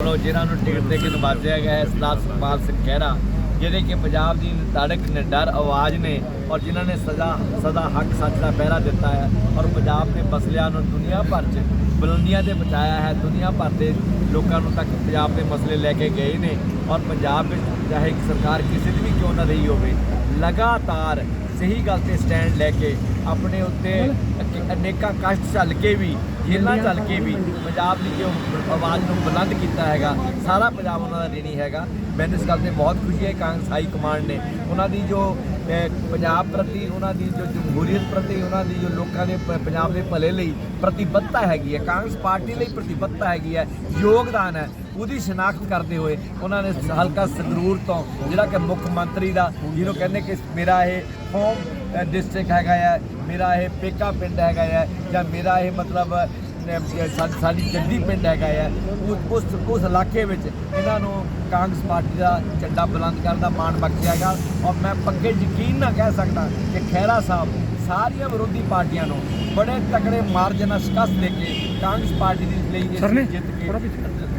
ਵੱਲੋਂ ਜਿਨ੍ਹਾਂ ਨੂੰ ਟਿਕਟ ਦੇ ਕੇ ਨਵਾਜਿਆ ਗਿਆ ਹੈ, ਸਰਦਾਰ ਸੁਖਪਾਲ ਸਿੰਘ ਖਹਿਰਾ, ਜਿਹੜੇ ਕਿ ਪੰਜਾਬ ਦੀ ਤੜਕ ਨਿਡਰ ਆਵਾਜ਼ ਨੇ ਔਰ ਜਿਨ੍ਹਾਂ ਨੇ ਸਦਾ ਸਦਾ ਹੱਕ ਸੱਚ ਦਾ ਪਹਿਰਾ ਦਿੱਤਾ ਹੈ ਔਰ ਪੰਜਾਬ ਦੇ ਮਸਲਿਆਂ ਨੂੰ ਦੁਨੀਆ ਭਰ 'ਚ ਬੁਲੰਦੀਆਂ ਤੇ ਬਚਾਇਆ ਹੈ, ਦੁਨੀਆ ਭਰ ਦੇ ਲੋਕਾਂ ਨੂੰ ਤੱਕ ਪੰਜਾਬ ਦੇ ਮਸਲੇ ਲੈ ਕੇ ਗਏ ਨੇ ਔਰ ਪੰਜਾਬ ਵਿੱਚ ਚਾਹੇ ਸਰਕਾਰ ਕਿਸੇ ਦੀ ਵੀ ਕਿਉਂ ਨਾ ਰਹੀ ਹੋਵੇ, ਲਗਾਤਾਰ ਸਹੀ ਗੱਲ ਤੇ ਸਟੈਂਡ ਲੈ ਕੇ ਆਪਣੇ ਉੱਤੇ ਅਨੇਕਾਂ ਕਸ਼ਟ ਝੱਲ ਕੇ ਵੀ ਜੇਲ੍ਹਾਂ ਚੱਲ ਕੇ ਵੀ ਪੰਜਾਬ ਦੀ ਜੋ ਆਵਾਜ਼ ਨੂੰ ਬੁਲੰਦ ਕੀਤਾ ਹੈਗਾ, ਸਾਰਾ ਪੰਜਾਬ ਉਹਨਾਂ ਦਾ ऋणी ਹੈਗਾ। ਮੈਨੂੰ ਇਸ ਗੱਲ ਤੇ ਬਹੁਤ ਖੁਸ਼ੀ ਹੈ, ਕਾਂਗਰਸ ਹਾਈ ਕਮਾਂਡ ਨੇ ਉਹਨਾਂ ਦੀ ਜੋ ਪੰਜਾਬ ਪ੍ਰਤੀ ਉਹਨਾਂ ਦੀ ਜੋ ਜਮਹੂਰੀਅਤ ਪ੍ਰਤੀ ਉਹਨਾਂ ਦੀ ਜੋ ਲੋਕਾਂ ਦੇ ਪੰਜਾਬ ਦੇ ਭਲੇ ਲਈ ਪ੍ਰਤੀਬੱਧਤਾ ਹੈਗੀ ਹੈ, ਕਾਂਗਰਸ ਪਾਰਟੀ ਲਈ ਪ੍ਰਤੀਬੱਧਤਾ ਹੈਗੀ ਹੈ, ਯੋਗਦਾਨ ਹੈ, ਉਹਦੀ ਸ਼ਨਾਖਤ ਕਰਦੇ ਹੋਏ ਉਹਨਾਂ ਨੇ ਹਲਕਾ ਸੰਗਰੂਰ ਤੋਂ ਜਿਹੜਾ ਕਿ ਮੁੱਖ ਮੰਤਰੀ ਦਾ, ਜਿਹਨੂੰ ਕਹਿੰਦੇ ਕਿ ਮੇਰਾ ਇਹ ਹੋਮ ਡਿਸਟ੍ਰਿਕਟ ਹੈਗਾ ਹੈ ਮੇਰਾ ਇਹ ਪੇਕਾ ਪਿੰਡ ਹੈਗਾ ਹੈ ਜਾਂ ਮੇਰਾ ਇਹ ਮਤਲਬ ਸਾਡੀ ਜੱਦੀ ਪਿੰਡ ਹੈਗਾ ਹੈ ਉਸ ਉਸ ਉਸ ਇਲਾਕੇ ਵਿੱਚ ਇਹਨਾਂ ਨੂੰ ਕਾਂਗਰਸ ਪਾਰਟੀ ਦਾ ਝੰਡਾ ਬੁਲੰਦ ਕਰਨ ਦਾ ਮਾਣ ਬਖਸ਼ਿਆ ਗਿਆ ਔਰ ਮੈਂ ਪੱਕੇ ਯਕੀਨ ਨਾਲ ਕਹਿ ਸਕਦਾ ਕਿ ਖਹਿਰਾ ਸਾਹਿਬ ਸਾਰੀਆਂ ਵਿਰੋਧੀ ਪਾਰਟੀਆਂ ਨੂੰ ਬੜੇ ਤਕੜੇ ਮਾਰਜਨ ਨਾਲ ਸ਼ਿਕਸਤ ਦੇ ਕੇ ਕਾਂਗਰਸ ਪਾਰਟੀ ਦੀ ਲਈ ਜਿੱਤ ਕੇ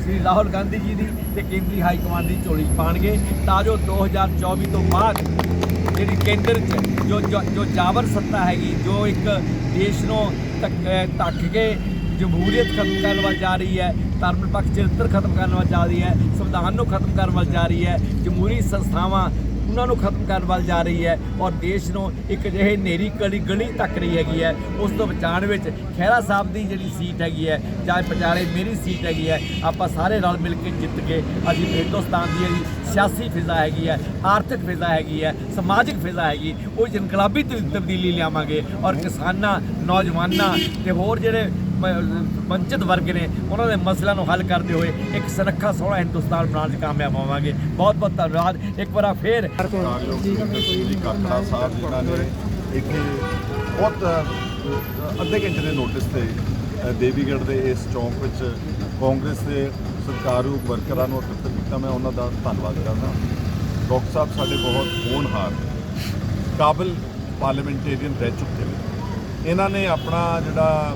ਸ੍ਰੀ ਰਾਹੁਲ ਗਾਂਧੀ ਜੀ ਦੀ ਤੇ ਕੇਂਦਰੀ ਹਾਈ ਕਮਾਂਡ ਦੀ ਝੋਲੀ ਪਾਣਗੇ ਤਾਂ ਜੋ 2024 ਤੋਂ ਬਾਅਦ ਜਿਹੜੀ ਕੇਂਦਰ 'ਚ ਜੋ ਜੋ- ਜੋ ਜਾਬਰ ਸੱਤਾ ਹੈਗੀ, ਜੋ ਇੱਕ ਦੇਸ਼ ਨੂੰ ਧੱਕ- ਧੱਕ ਕੇ ਜਮਹੂਰੀਅਤ ਖਤਮ ਕਰਨ ਵੱਲ ਜਾ ਰਹੀ ਹੈ, ਧਰਮ ਨਿਰਪੱਖ ਚਰਿੱਤਰ ਖਤਮ ਕਰਨ ਵੱਲ ਜਾ ਰਹੀ ਹੈ, ਸੰਵਿਧਾਨ ਨੂੰ ਖਤਮ ਕਰਨ ਵੱਲ ਜਾ ਰਹੀ ਹੈ, ਜਮਹੂਰੀ ਸੰਸਥਾਵਾਂ ਉਹਨਾਂ ਨੂੰ ਖਤਮ ਕਰਨ ਵੱਲ ਜਾ ਰਹੀ ਹੈ ਔਰ ਦੇਸ਼ ਨੂੰ ਇੱਕ ਜਿਹੇ ਨੇਰੀ ਕਲੀ ਗਲੀ ਤੱਕ ਰਹੀ ਹੈਗੀ ਹੈ। ਉਸ ਤੋਂ ਬਚਾਉਣ ਵਿੱਚ ਖਹਿਰਾ ਸਾਹਿਬ ਦੀ ਜਿਹੜੀ ਸੀਟ ਹੈਗੀ ਹੈ ਜਾਂ ਪਟਿਆਲੇ ਮੇਰੀ ਸੀਟ ਹੈਗੀ ਹੈ, ਆਪਾਂ ਸਾਰੇ ਰਲ ਮਿਲ ਕੇ ਜਿੱਤ ਕੇ ਅਸੀਂ ਹਿੰਦੁਸਤਾਨ ਦੀ ਜਿਹੜੀ ਸਿਆਸੀ ਫਿਜ਼ਾ ਹੈਗੀ ਹੈ, ਆਰਥਿਕ ਫਿਜ਼ਾ ਹੈਗੀ ਹੈ, ਸਮਾਜਿਕ ਫਿਜ਼ਾ ਹੈਗੀ, ਉਹ ਇਨਕਲਾਬੀ ਤਬ- ਤਬਦੀਲੀ ਲਿਆਵਾਂਗੇ ਔਰ ਕਿਸਾਨਾਂ, ਨੌਜਵਾਨਾਂ ਤੇ ਹੋਰ ਜਿਹੜੇ ਵੰਚਿਤ ਵਰਗ ਨੇ ਉਹਨਾਂ ਦੇ ਮਸਲਿਆਂ ਨੂੰ ਹੱਲ ਕਰਦੇ ਹੋਏ ਇੱਕ ਸੁਰੱਖਿਆ ਸੋਹਣਾ ਹਿੰਦੁਸਤਾਨ ਬਣਾਉਣ 'ਚ ਕਾਮਯਾਬ ਹੋਵਾਂਗੇ। ਬਹੁਤ ਬਹੁਤ ਧੰਨਵਾਦ। ਇੱਕ ਵਾਰ ਫੇਰ ਕਾਕੜਾ ਸਾਹਿਬ ਜਿਨ੍ਹਾਂ ਨੇ ਇੱਥੇ ਬਹੁਤ ਅੱਧੇ ਘੰਟੇ ਦੇ ਨੋਟਿਸ ਤੇ ਦੇਵੀਗੜ੍ਹ ਦੇ ਇਸ ਚੌਂਕ ਵਿੱਚ ਕਾਂਗਰਸ ਦੇ ਸਰਕਾਰੂ ਵਰਕਰਾਂ ਨੂੰ ਇਕੱਤਰ ਕੀਤਾ ਮੈਂ ਉਹਨਾਂ ਦਾ ਧੰਨਵਾਦ ਕਰਦਾ ਡਾਕਟਰ ਸਾਹਿਬ ਸਾਡੇ ਬਹੁਤ ਹੋਣਹਾਰ ਕਾਬਲ ਪਾਰਲੀਮੈਂਟੇਰੀਅਨ ਰਹਿ ਚੁੱਕੇ ਨੇ। ਇਹਨਾਂ ਨੇ ਆਪਣਾ ਜਿਹੜਾ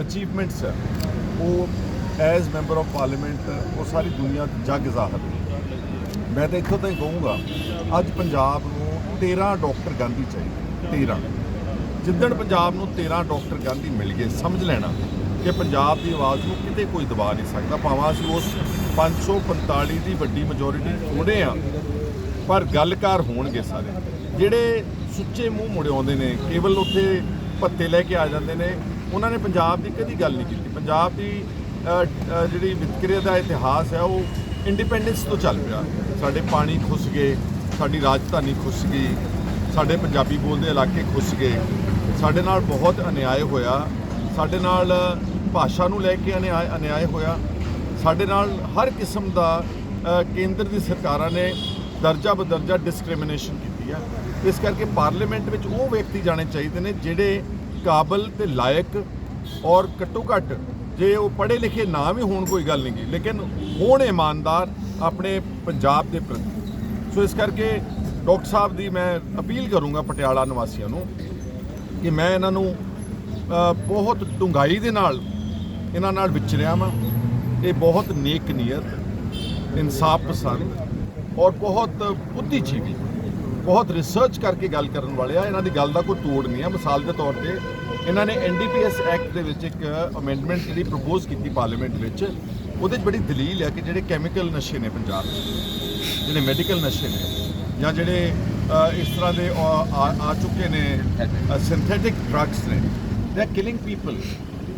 ਅਚੀਵਮੈਂਟਸ ਹੈ। ਉਹ ਐਜ਼ ਮੈਂਬਰ ਆਫ ਪਾਰਲੀਮੈਂਟ ਉਹ ਸਾਰੀ ਦੁਨੀਆ ਜੱਗ ਜ਼ਾਹਰ ਮੈਂ ਤਾਂ ਇੱਥੋਂ ਤਾਈਂ ਕਹੂੰਗਾ, ਅੱਜ ਪੰਜਾਬ ਨੂੰ 13 ਡਾਕਟਰ ਗਾਂਧੀ ਚਾਹੀਦੇ 13 ਜਿੱਦਣ ਪੰਜਾਬ ਨੂੰ 13 ਡਾਕਟਰ ਗਾਂਧੀ ਮਿਲ ਗਏ, ਸਮਝ ਲੈਣਾ ਕਿ ਪੰਜਾਬ ਦੀ ਆਵਾਜ਼ ਨੂੰ ਕਿਤੇ ਕੋਈ ਦਬਾ ਨਹੀਂ ਸਕਦਾ। ਭਾਵੇਂ ਅਸੀਂ ਉਸ 545 ਦੀ ਵੱਡੀ ਮੈਜੋਰਿਟੀ ਥੋੜੇ ਆ ਪਰ ਗੱਲਕਾਰ ਹੋਣਗੇ ਸਾਰੇ। ਜਿਹੜੇ ਸੁੱਚੇ ਮੂੰਹ ਮੁੜਿਆਉਂਦੇ ਨੇ, ਕੇਵਲ ਉੱਥੇ ਪੱਤੇ ਲੈ ਕੇ ਆ ਜਾਂਦੇ ਨੇ ਉਹਨਾਂ ਨੇ ਪੰਜਾਬ ਦੀ ਕਦੀ ਗੱਲ ਨਹੀਂ ਕੀਤੀ। ਪੰਜਾਬ ਦੀ ਜਿਹੜੀ ਵਿਤਕਰੇ ਦਾ ਇਤਿਹਾਸ ਹੈ, ਉਹ ਇੰਡੀਪੈਂਡੈਂਸ ਤੋਂ ਚੱਲ ਪਿਆ। ਸਾਡੇ ਪਾਣੀ ਖੁੱਸ ਗਏ, ਸਾਡੀ ਰਾਜਧਾਨੀ ਖੁੱਸ ਗਈ, ਸਾਡੇ ਪੰਜਾਬੀ ਬੋਲਦੇ ਇਲਾਕੇ ਖੁੱਸ ਗਏ। ਸਾਡੇ ਨਾਲ ਬਹੁਤ ਅਨਿਆਏ ਹੋਇਆ, ਸਾਡੇ ਨਾਲ ਭਾਸ਼ਾ ਨੂੰ ਲੈ ਕੇ ਅਨਿਆਏ ਅਨਿਆਏ ਹੋਇਆ। ਸਾਡੇ ਨਾਲ ਹਰ ਕਿਸਮ ਦਾ ਕੇਂਦਰ ਦੀ ਸਰਕਾਰਾਂ ਨੇ ਦਰਜਾ ਬਦਰਜਾ ਡਿਸਕ੍ਰਿਮੀਨੇਸ਼ਨ ਕੀਤੀ ਹੈ। ਇਸ ਕਰਕੇ ਪਾਰਲੀਮੈਂਟ ਵਿੱਚ ਉਹ ਵਿਅਕਤੀ ਜਾਣੇ ਚਾਹੀਦੇ ਨੇ ਜਿਹੜੇ ਕਾਬਲ ਤੇ ਲਾਇਕ ਔਰ ਘੱਟੋ ਘੱਟ ਜੇ ਉਹ ਪੜ੍ਹੇ ਲਿਖੇ ਨਾ ਵੀ ਹੋਣ ਕੋਈ ਗੱਲ ਨਹੀਂ ਗੀ, ਲੇਕਿਨ ਹੋਣ ਇਮਾਨਦਾਰ ਆਪਣੇ ਪੰਜਾਬ ਦੇ ਪ੍ਰਤੀ। ਸੋ ਇਸ ਕਰਕੇ ਡਾਕਟਰ ਸਾਹਿਬ ਦੀ ਮੈਂ ਅਪੀਲ ਕਰੂੰਗਾ ਪਟਿਆਲਾ ਨਿਵਾਸੀਆਂ ਨੂੰ ਕਿ ਮੈਂ ਇਹਨਾਂ ਨੂੰ ਬਹੁਤ ਡੂੰਘਾਈ ਦੇ ਨਾਲ ਇਹਨਾਂ ਨਾਲ ਵਿਚਰਿਆ ਵਾਂ। ਇਹ ਬਹੁਤ ਨੇਕ ਨੀਅਤ, ਇਨਸਾਫ ਪਸੰਦ ਔਰ ਬਹੁਤ ਬੁੱਧੀਜੀਵੀ। ਬਹੁਤ ਰਿਸਰਚ ਕਰਕੇ ਗੱਲ ਕਰਨ ਵਾਲੇ ਆ, ਇਹਨਾਂ ਦੀ ਗੱਲ ਦਾ ਕੋਈ ਤੋੜ ਨਹੀਂ ਆ। ਮਿਸਾਲ ਦੇ ਤੌਰ ਤੇ ਇਹਨਾਂ ਨੇ ਐਨਡੀਪੀਐਸ ਐਕਟ ਦੇ ਵਿੱਚ ਇੱਕ ਅਮੈਂਡਮੈਂਟ ਜਿਹੜੀ ਪ੍ਰਪੋਜ਼ ਕੀਤੀ ਪਾਰਲੀਮੈਂਟ ਵਿੱਚ, ਉਹਦੇ 'ਚ ਬੜੀ ਦਲੀਲ ਹੈ ਕਿ ਜਿਹੜੇ ਕੈਮੀਕਲ ਨਸ਼ੇ ਨੇ ਪੰਜਾਬ 'ਚ, ਜਿਹੜੇ ਮੈਡੀਕਲ ਨਸ਼ੇ ਨੇ, ਜਾਂ ਜਿਹੜੇ ਇਸ ਤਰ੍ਹਾਂ ਦੇ ਆ- ਚੁੱਕੇ ਨੇ ਸਿੰਥੈਟਿਕ ਡਰੱਗਸ ਨੇ ਦੇ ਕਿਲਿੰਗ ਪੀਪਲ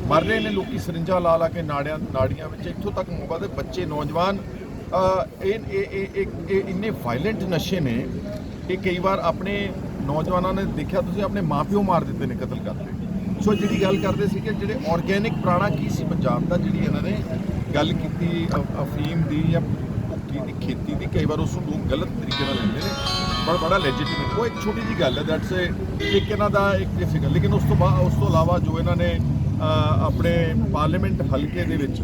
ਮਰ ਰਹੇ ਨੇ ਲੋਕੀ ਸਰਿੰਜਾਂ ਲਾ ਲਾ ਕੇ ਨਾੜੀਆਂ ਨਾੜੀਆਂ ਵਿੱਚ, ਇੱਥੋਂ ਤੱਕ ਮੋਬਾ ਦੇ ਬੱਚੇ, ਨੌਜਵਾਨ ਇਹ- ਇਹ ਇਹ ਇੰਨੇ ਵਾਇਲੈਂਟ ਨਸ਼ੇ ਨੇ ਕਿ ਕਈ ਵਾਰ ਆਪਣੇ ਨੌਜਵਾਨਾਂ ਨੇ ਦੇਖਿਆ, ਤੁਸੀਂ ਆਪਣੇ ਮਾਪਿਓ ਮਾਰ ਦਿੱਤੇ ਨੇ ਕਤਲ ਕਰਦੇ ਸੋ ਜਿਹੜੀ ਗੱਲ ਕਰਦੇ ਸੀ ਕਿ ਜਿਹੜੇ ਆਰਗੇਨਿਕ ਪ੍ਰਾਣਾ ਕੀ ਸੀ ਪੰਜਾਬ ਦਾ, ਜਿਹੜੀ ਇਹਨਾਂ ਨੇ ਗੱਲ ਕੀਤੀ ਅਫੀਮ ਦੀ ਜਾਂ ਭੁੱਕੀ ਦੀ, ਖੇਤੀ ਦੀ, ਕਈ ਵਾਰ ਉਸ ਨੂੰ ਲੋਕ ਗਲਤ ਤਰੀਕੇ ਨਾਲ ਲੈਂਦੇ ਨੇ, ਬੜਾ ਬੜਾ ਲੈਜੀਟਿਮੇਟ ਉਹ ਇੱਕ ਛੋਟੀ ਜੀ ਗੱਲ ਹੈ ਦੈਟਸ ਇੱਕ ਇਹਨਾਂ ਦਾ ਇੱਕ ਫਿਗਰ ਲੇਕਿਨ ਉਸ ਤੋਂ ਬਾਅਦ ਉਸ ਤੋਂ ਇਲਾਵਾ ਜੋ ਇਹਨਾਂ ਨੇ ਆਪਣੇ ਪਾਰਲੀਮੈਂਟ ਹਲਕੇ ਦੇ ਵਿੱਚ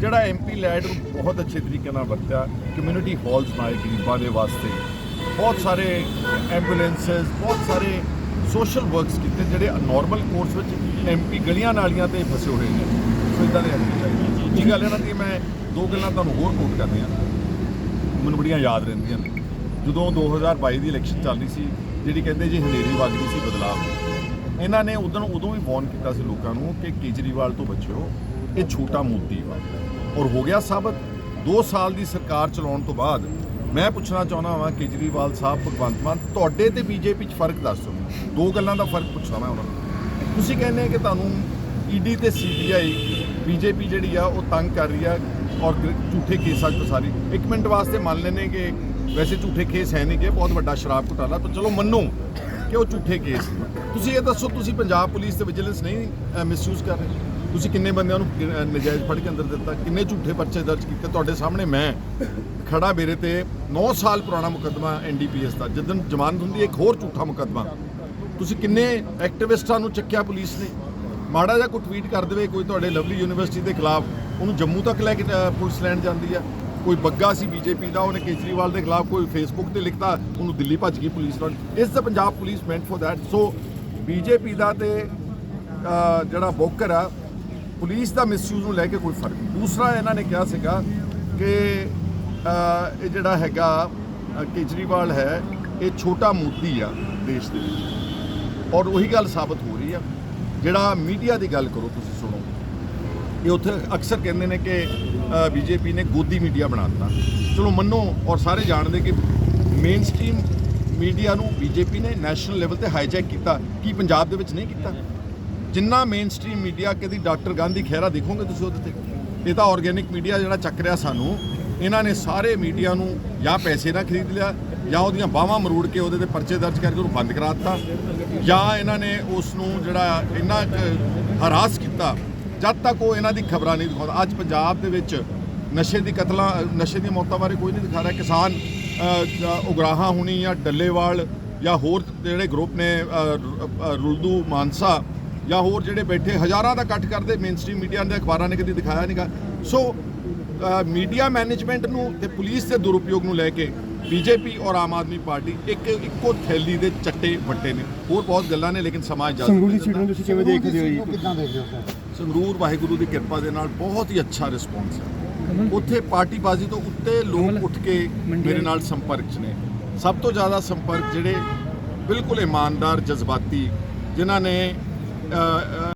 ਜਿਹੜਾ ਐਮਪੀ ਲੈਡ ਬਹੁਤ ਅੱਛੇ ਤਰੀਕੇ ਨਾਲ ਵਰਤਿਆ ਕਮਿਊਨਿਟੀ ਹਾਲਸ ਬਣਾਏ ਗਰੀਬਾਂ ਦੇ ਵਾਸਤੇ। ਬਹੁਤ ਸਾਰੇ ਐਂਬੂਲੈਂਸਸ ਬਹੁਤ ਸਾਰੇ ਸੋਸ਼ਲ ਵਰਕਸ ਕੀਤੇ ਜਿਹੜੇ ਨਾਰਮਲ ਕੋਰਸ ਵਿੱਚ ਐਮਪੀ ਗਲੀਆਂ ਨਾਲੀਆਂ ਤੇ ਫਸੇ ਹੋਏ ਨੇ। ਸੋ ਇਦਾਂ ਦੇ ਐਮਪੀ ਚਾਹੀਦੇ ਦੂਜੀ ਗੱਲ ਇਹਨਾਂ ਦੀ ਮੈਂ ਦੋ ਗੱਲਾਂ ਤੁਹਾਨੂੰ ਹੋਰ ਨੋਟ ਕਰਨੀਆਂ ਮੈਨੂੰ ਬੜੀਆਂ ਯਾਦ ਰਹਿੰਦੀਆਂ ਨੇ। ਜਦੋਂ 2022 ਦੀ ਇਲੈਕਸ਼ਨ ਚੱਲ ਰਹੀ ਸੀ, ਜਿਹੜੀ ਕਹਿੰਦੇ ਜੀ ਹਨੇਰੀ ਵਗ ਰਹੀ ਸੀ ਬਦਲਾਅ ਇਹਨਾਂ ਨੇ ਉਦੋਂ ਉਦੋਂ ਵੀ ਵਾਰਨ ਕੀਤਾ ਸੀ ਲੋਕਾਂ ਨੂੰ ਕਿ ਕੇਜਰੀਵਾਲ ਤੋਂ ਬਚਿਓ, ਇਹ ਛੋਟਾ ਮੋਤੀ ਵਾ। ਔਰ ਹੋ ਗਿਆ ਸਾਬਤ। 2 ਸਾਲ ਦੀ ਸਰਕਾਰ ਚਲਾਉਣ ਤੋਂ ਬਾਅਦ ਮੈਂ ਪੁੱਛਣਾ ਚਾਹੁੰਦਾ ਹਾਂ ਕੇਜਰੀਵਾਲ ਸਾਹਿਬ ਭਗਵੰਤ ਮਾਨ ਤੁਹਾਡੇ ਤੇ ਬੀਜੇਪੀ 'ਚ ਫ਼ਰਕ ਦੱਸ ਦਿਓ। ਦੋ ਗੱਲਾਂ ਦਾ ਫ਼ਰਕ ਪੁੱਛਣਾ ਮੈਂ ਉਹਨਾਂ ਨੂੰ। ਤੁਸੀਂ ਕਹਿੰਦੇ ਕਿ ਤੁਹਾਨੂੰ ਈਡੀ ਤੇ ਸੀਬੀਆਈ ਬੀਜੇਪੀ ਜਿਹੜੀ ਆ ਉਹ ਤੰਗ ਕਰ ਰਹੀ ਆ ਔਰ ਝੂਠੇ ਕੇਸਾਂ 'ਚ ਸਾਰੀ। ਇੱਕ ਮਿੰਟ ਵਾਸਤੇ ਮੰਨ ਲੈਨੇ ਕਿ ਵੈਸੇ ਝੂਠੇ ਕੇਸ ਹੈ ਨਹੀਂ ਕਿ ਬਹੁਤ ਵੱਡਾ ਸ਼ਰਾਬ ਘੁਟਾਲਾ ਤਾਂ ਚਲੋ ਮੰਨੋ ਕਿ ਉਹ ਝੂਠੇ ਕੇਸ ਤੁਸੀਂ ਇਹ ਦੱਸੋ ਤੁਸੀਂ ਪੰਜਾਬ ਪੁਲਿਸ ਤੇ ਵਿਜੀਲੈਂਸ ਨਹੀਂ ਮਿਸਯੂਜ਼ ਕਰ ਰਹੇ? ਤੁਸੀਂ ਕਿੰਨੇ ਬੰਦਿਆਂ ਨੂੰ ਅ, ਨਜਾਇਜ਼ ਫੜ ਕੇ ਅੰਦਰ ਦਿੱਤਾ? ਕਿੰਨੇ ਝੂਠੇ ਪਰਚੇ ਦਰਜ ਕੀਤੇ? ਤੁਹਾਡੇ ਸਾਹਮਣੇ ਮੈਂ। ਖੜਾ ਮੇਰੇ ਤੇ 9 ਸਾਲ ਪੁਰਾਣਾ ਮੁਕੱਦਮਾ ਐਨਡੀਪੀਐਸ ਦਾ। ਜਦੋਂ ਜ਼ਮਾਨਤ ਹੁੰਦੀ ਇੱਕ ਹੋਰ ਝੂਠਾ ਮੁਕੱਦਮਾ। ਤੁਸੀਂ ਕਿੰਨੇ ਐਕਟੀਵਿਸਟਾਂ ਨੂੰ ਚੱਕਿਆ ਪੁਲਿਸ ਨੇ? ਮਾੜਾ ਜਿਹਾ ਕੋਈ ਟਵੀਟ ਕਰ ਦੇਵੇ, ਕੋਈ ਤੁਹਾਡੇ ਲਵਲੀ ਯੂਨੀਵਰਸਿਟੀ ਦੇ ਖਿਲਾਫ। ਉਹਨੂੰ ਜੰਮੂ ਤੱਕ ਲੈ ਕੇ ਪੁਲਿਸ ਲੈਣ ਜਾਂਦੀ ਆ। ਕੋਈ ਬੱਗਾ ਸੀ ਬੀਜੇਪੀ ਦਾ, ਉਹਨੇ ਕੇਜਰੀਵਾਲ ਦੇ ਖਿਲਾਫ ਕੋਈ ਫੇਸਬੁੱਕ ਤੇ ਲਿਖਤਾ, ਉਹਨੂੰ ਦਿੱਲੀ ਭੱਜ ਗਈ ਪੁਲਿਸ ਨਾਲ। ਇਸ ਦਾ ਪੰਜਾਬ ਪੁਲਿਸ ਮੈਂਟ ਫੋਰ ਦੈਟ ਸੋ ਬੀਜੇਪੀ ਦਾ ਤੇ ਜਿਹੜਾ ਬੋਕਰ ਆ, ਪੁਲਿਸ ਦਾ ਮਿਸਯੂਜ਼ ਨੂੰ ਲੈ ਕੇ ਕੋਈ ਫ਼ਰਕ ਦੂਸਰਾ ਇਹਨਾਂ ਨੇ ਕਿਹਾ ਸੀਗਾ ਕਿ ਇਹ ਜਿਹੜਾ ਹੈਗਾ ਕੇਜਰੀਵਾਲ ਹੈ, ਇਹ ਛੋਟਾ ਮੋਦੀ ਆ ਦੇਸ਼ ਦੇ ਵਿੱਚ। ਔਰ ਉਹੀ ਗੱਲ ਸਾਬਤ ਹੋ ਰਹੀ ਆ। ਜਿਹੜਾ ਮੀਡੀਆ ਦੀ ਗੱਲ ਕਰੋ ਤੁਸੀਂ ਸੁਣੋ। ਇਹ ਉੱਥੇ ਅਕਸਰ ਕਹਿੰਦੇ ਨੇ ਕਿ ਬੀਜੇਪੀ ਨੇ ਗੋਦੀ ਮੀਡੀਆ ਬਣਾ ਦਿੱਤਾ। ਚਲੋ ਮੰਨੋ ਔਰ ਸਾਰੇ ਜਾਣਦੇ ਕਿ ਮੇਨ ਸਟ੍ਰੀਮ ਮੀਡੀਆ ਨੂੰ ਬੀਜੇਪੀ ਨੇ ਨੈਸ਼ਨਲ ਲੈਵਲ ਤੇ ਹਾਈਜੈਕ ਕੀਤਾ। ਕੀ ਪੰਜਾਬ ਦੇ ਵਿੱਚ ਨਹੀਂ ਕੀਤਾ? ਜਿੰਨਾ ਮੇਨ ਸਟ੍ਰੀਮ ਮੀਡੀਆ, ਕਦੀ ਡਾਕਟਰ ਗਾਂਧੀ ਖਹਿਰਾ ਦੇਖੋਗੇ ਤੁਸੀਂ ਉਹਦੇ ਤੇ? ਇਹ ਤਾਂ ਆਰਗੇਨਿਕ ਮੀਡੀਆ ਜਿਹੜਾ ਚੱਕ ਰਿਹਾ ਸਾਨੂੰ। ਇਹਨਾਂ ਨੇ ਸਾਰੇ ਮੀਡੀਆ ਨੂੰ ਜਾਂ ਪੈਸੇ ਨਾਲ ਖਰੀਦ ਲਿਆ ਜਾਂ ਉਹਦੀਆਂ ਬਾਹਾਂ ਮਰੋੜ ਕੇ ਉਹਦੇ ਤੇ ਪਰਚੇ ਦਰਜ ਕਰਕੇ ਉਹਨੂੰ ਬੰਦ ਕਰਾ ਦਿੱਤਾ ਜਾਂ ਇਹਨਾਂ ਨੇ ਉਸ ਨੂੰ ਜਿਹੜਾ ਇੰਨਾ ਹਰਾਸ ਕੀਤਾ ਜਦ ਤੱਕ ਉਹ ਇਹਨਾਂ ਦੀ ਖਬਰਾਂ ਨਹੀਂ ਦਿਖਾਉਂਦਾ। ਅੱਜ ਪੰਜਾਬ ਦੇ ਵਿੱਚ ਨਸ਼ੇ ਦੀ ਕਤਲਾਂ ਨਸ਼ੇ ਦੀਆਂ ਮੌਤਾਂ ਬਾਰੇ ਕੋਈ ਨਹੀਂ ਦਿਖਾ ਰਿਹਾ। ਕਿਸਾਨ ਅ, ਉਗਰਾਹਾਂ ਹੋਣੀ ਜਾਂ ਡੱਲੇਵਾਲ ਜਾਂ ਹੋਰ ਜਿਹੜੇ ਗਰੁੱਪ ਨੇ ਰੁਲਦੂ ਮਾਨਸਾ ਜਾਂ ਹੋਰ ਜਿਹੜੇ ਬੈਠੇ ਹਜ਼ਾਰਾਂ ਦਾ ਇਕੱਠ ਕਰਦੇ ਮੇਨਸਟ੍ਰੀਮ ਮੀਡੀਆ ਦੇ ਅਖਬਾਰਾਂ ਨੇ ਕਦੀ ਦਿਖਾਇਆ ਨਹੀਂਗਾ ਸੋ ਮੀਡੀਆ ਮੈਨੇਜਮੈਂਟ ਨੂੰ ਤੇ ਪੁਲਿਸ ਦੇ ਦੁਰਉਪਯੋਗ ਨੂੰ ਲੈ ਕੇ ਬੀਜੇਪੀ ਔਰ ਆਮ ਆਦਮੀ ਪਾਰਟੀ ਇੱਕ ਇੱਕੋ ਥੈਲੀ ਦੇ ਚੱਟੇ ਵੱਟੇ ਨੇ। ਹੋਰ ਬਹੁਤ ਗੱਲਾਂ ਨੇ ਲੇਕਿਨ ਸਮਾਜ ਜਾ ਸੰਗਰੂਰ ਦੀ ਸੀਟ ਨੂੰ ਤੁਸੀਂ ਕਿਵੇਂ ਦੇਖਦੇ ਹੋ ਜੀ? ਕਿੱਦਾਂ ਦੇਖਦੇ ਹੋ ਸਰ? ਸੰਗਰੂਰ ਵਾਹਿਗੁਰੂ ਦੀ ਕਿਰਪਾ ਦੇ ਨਾਲ ਬਹੁਤ ਹੀ ਅੱਛਾ ਰਿਸਪੌਂਸ ਹੈ। ਉੱਥੇ ਪਾਰਟੀਬਾਜ਼ੀ ਤੋਂ ਉੱਤੇ ਲੋਕ ਉੱਠ ਕੇ ਮੇਰੇ ਨਾਲ ਸੰਪਰਕ 'ਚ ਨੇ। ਸਭ ਤੋਂ ਜ਼ਿਆਦਾ ਸੰਪਰਕ ਜਿਹੜੇ ਬਿਲਕੁਲ ਇਮਾਨਦਾਰ ਜਜ਼ਬਾਤੀ ਜਿਨ੍ਹਾਂ ਨੇ